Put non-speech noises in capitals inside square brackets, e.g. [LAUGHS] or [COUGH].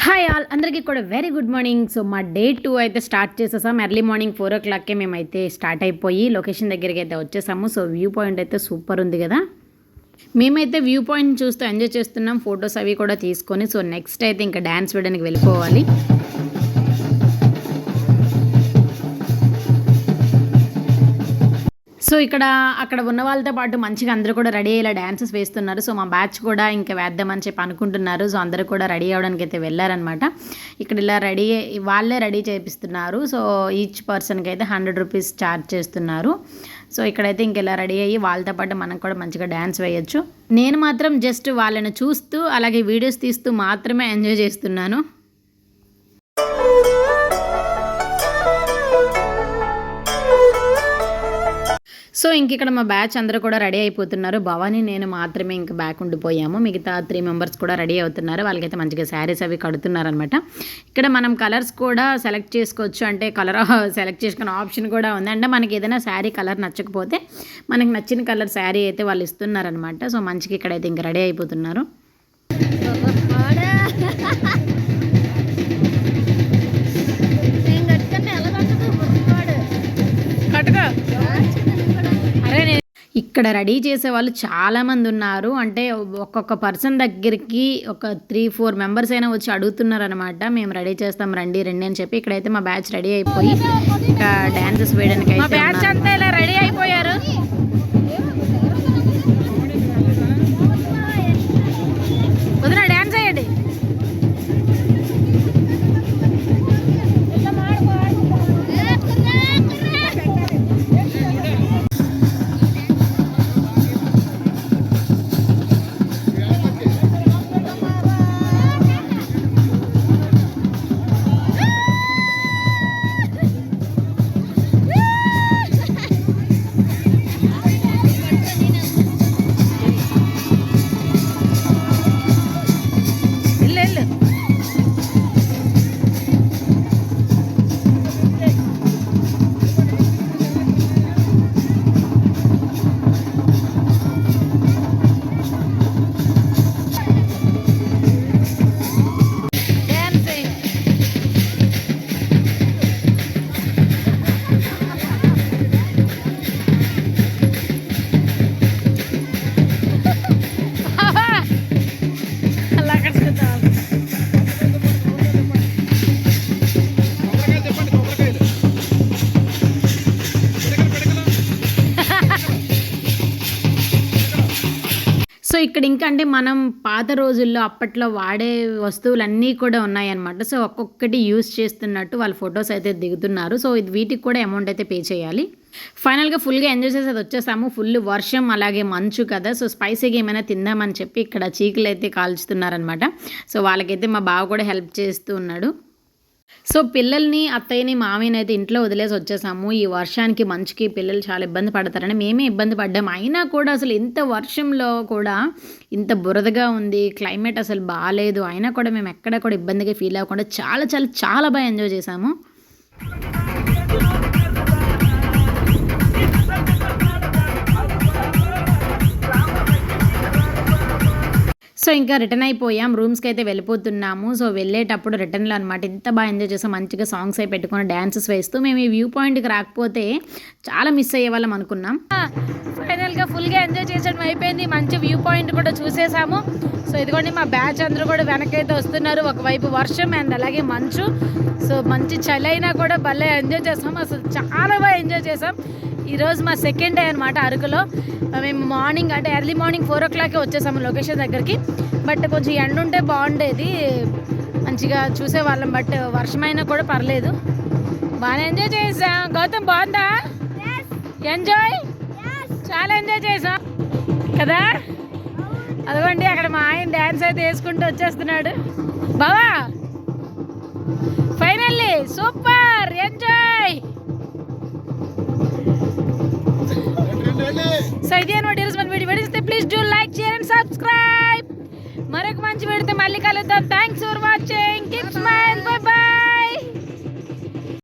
Hi all అందరికీ కూడా very good morning so మా డే టూ అయితే స్టార్ట్ చేసేసాం. ఎర్లీ మార్నింగ్ ఫోర్ ఓ క్లాక్కే మేమైతే స్టార్ట్ అయిపోయి లొకేషన్ దగ్గరికి అయితే వచ్చేసాము. సో వ్యూ పాయింట్ అయితే సూపర్ ఉంది కదా. మేమైతే వ్యూ పాయింట్ చూస్తూ ఎంజాయ్ చేస్తున్నాం. ఫొటోస్ అవి కూడా తీసుకొని సో నెక్స్ట్ అయితే ఇంకా డ్యాన్స్ వేయడానికి వెళ్ళిపోవాలి. సో ఇక్కడ అక్కడ ఉన్న వాళ్ళతో పాటు మంచిగా అందరూ కూడా రెడీ అయ్యేలా డ్యాన్సెస్ వేస్తున్నారు. సో మా బ్యాచ్ కూడా ఇంకా వేద్దామని చెప్పి అనుకుంటున్నారు. సో అందరూ కూడా రెడీ అవ్వడానికి అయితే వెళ్ళారనమాట ఇక్కడ ఇలా రెడీ వాళ్ళే రెడీ చేపిస్తున్నారు. సో ఈచ్ పర్సన్కి అయితే హండ్రెడ్ రూపీస్ ఛార్జ్ చేస్తున్నారు. సో ఇక్కడైతే ఇంక ఇలా రెడీ అయ్యి వాళ్ళతో పాటు మనం కూడా మంచిగా డ్యాన్స్ వేయొచ్చు. నేను మాత్రం జస్ట్ వాళ్ళని చూస్తూ అలాగే వీడియోస్ తీస్తూ మాత్రమే ఎంజాయ్ చేస్తున్నాను. సో ఇంక ఇక్కడ మా బ్యాచ్ అందరూ కూడా రెడీ అయిపోతున్నారు. భవానీ నేను మాత్రమే ఇంకా బ్యాక్ ఉండిపోయాము. మిగతా త్రీ మెంబర్స్ కూడా రెడీ అవుతున్నారు. వాళ్ళకైతే మంచిగా శారీస్ అవి కడుతున్నారనమాట ఇక్కడ మనం కలర్స్ కూడా సెలెక్ట్ చేసుకోవచ్చు. అంటే కలర్ సెలెక్ట్ [LAUGHS] చేసుకునే ఆప్షన్ కూడా ఉంది. అంటే మనకి ఏదైనా శారీ కలర్ నచ్చకపోతే మనకి నచ్చిన కలర్ శారీ అయితే వాళ్ళు ఇస్తున్నారనమాట సో మంచిగా ఇక్కడైతే ఇంకా రెడీ అయిపోతున్నారు. [LAUGHS] ఇక్కడ రెడీ చేసే వాళ్ళు చాలా మంది ఉన్నారు. అంటే ఒక్కొక్క పర్సన్ దగ్గరికి ఒక త్రీ ఫోర్ మెంబర్స్ అయినా వచ్చి అడుగుతున్నారు అనమాట మేము రెడీ చేస్తాం రండి రండి అని చెప్పి ఇక్కడైతే మా బ్యాచ్ రెడీ అయిపోయి ఇంకా డాన్సెస్ వేయడానికి అయితే రెడీ అయిపోయారు. ఇక్కడ ఇంకా అంటే మనం పాత రోజుల్లో అప్పట్లో వాడే వస్తువులన్నీ కూడా ఉన్నాయన్నమాట. సో ఒక్కొక్కటి యూస్ చేస్తున్నట్టు వాళ్ళ ఫొటోస్ అయితే దిగుతున్నారు. సో ఇది వీటికి కూడా అమౌంట్ అయితే పే చేయాలి. ఫైనల్గా ఫుల్గా ఎంజాయ్ చేసేది వచ్చేసాము. ఫుల్ వర్షం అలాగే మంచు కదా. సో స్పైసీగా ఏమైనా తిందామని చెప్పి ఇక్కడ చీకులు అయితే కాల్చుతున్నారనమాట సో వాళ్ళకైతే మా బావ కూడా హెల్ప్ చేస్తూ ఉన్నాడు. సో పిల్లల్ని అత్తయ్యని మామయ్యని అయితే ఇంట్లో వదిలేసి వచ్చేసాము. ఈ వర్షానికి మంచుకి పిల్లలు చాలా ఇబ్బంది పడతారని మేమే ఇబ్బంది పడ్డాము అయినా కూడా అసలు ఇంత వర్షంలో కూడా ఇంత బురదగా ఉంది క్లైమేట్ అసలు బాగాలేదు అయినా కూడా మేము ఎక్కడ కూడా ఇబ్బందిగా ఫీల్ అవ్వకుండా చాలా చాలా చాలా బాగా ఎంజాయ్ చేసాము. ఇంకా రిటర్న్ అయిపోయాం. రూమ్స్కి అయితే వెళ్ళిపోతున్నాము. సో వెళ్ళేటప్పుడు రిటర్న్లో అనమాట ఇంత బాగా ఎంజాయ్ చేసాం. మంచిగా సాంగ్స్ అయి పెట్టుకుని డ్యాన్సెస్ వేస్తూ మేము ఈ వ్యూ పాయింట్కి రాకపోతే చాలా మిస్ అయ్యే వాళ్ళం అనుకున్నాం. ఫైనల్గా ఫుల్గా ఎంజాయ్ చేసడం అయిపోయింది. మంచి వ్యూ పాయింట్ కూడా చూసేసాము. సో ఇదిగోండి మా బ్యాచ్ అందరూ కూడా వెనకైతే వస్తున్నారు. ఒకవైపు వర్షం అండ్ అలాగే మంచు. సో మంచి చలి అయినా కూడా భలే ఎంజాయ్ చేసాం. అసలు చాలా బాగా ఎంజాయ్ చేసాం. ఈరోజు మా సెకండ్ డే అనమాట అరకులో. మేము మార్నింగ్ అంటే ఎర్లీ మార్నింగ్ ఫోర్ ఓ క్లాక్కి వచ్చేసాము లొకేషన్ దగ్గరికి. బట్ కొంచెం ఎండ ఉంటే బాగుండేది. మంచిగా చూసేవాళ్ళం బట్ వర్షమైనా కూడా పర్లేదు. బాగా ఎంజాయ్ చేసాం. గౌతమ్ బాగుందా? ఎంజాయ్? చాలా ఎంజాయ్ చేసాం. కదా? అదిగోండి అక్కడ మా ఆయన డ్యాన్స్ అయితే వేసుకుంటూ వచ్చేస్తున్నాడు. బావా? Finally super! ఎంజాయ్! సో ఇదే అనమాట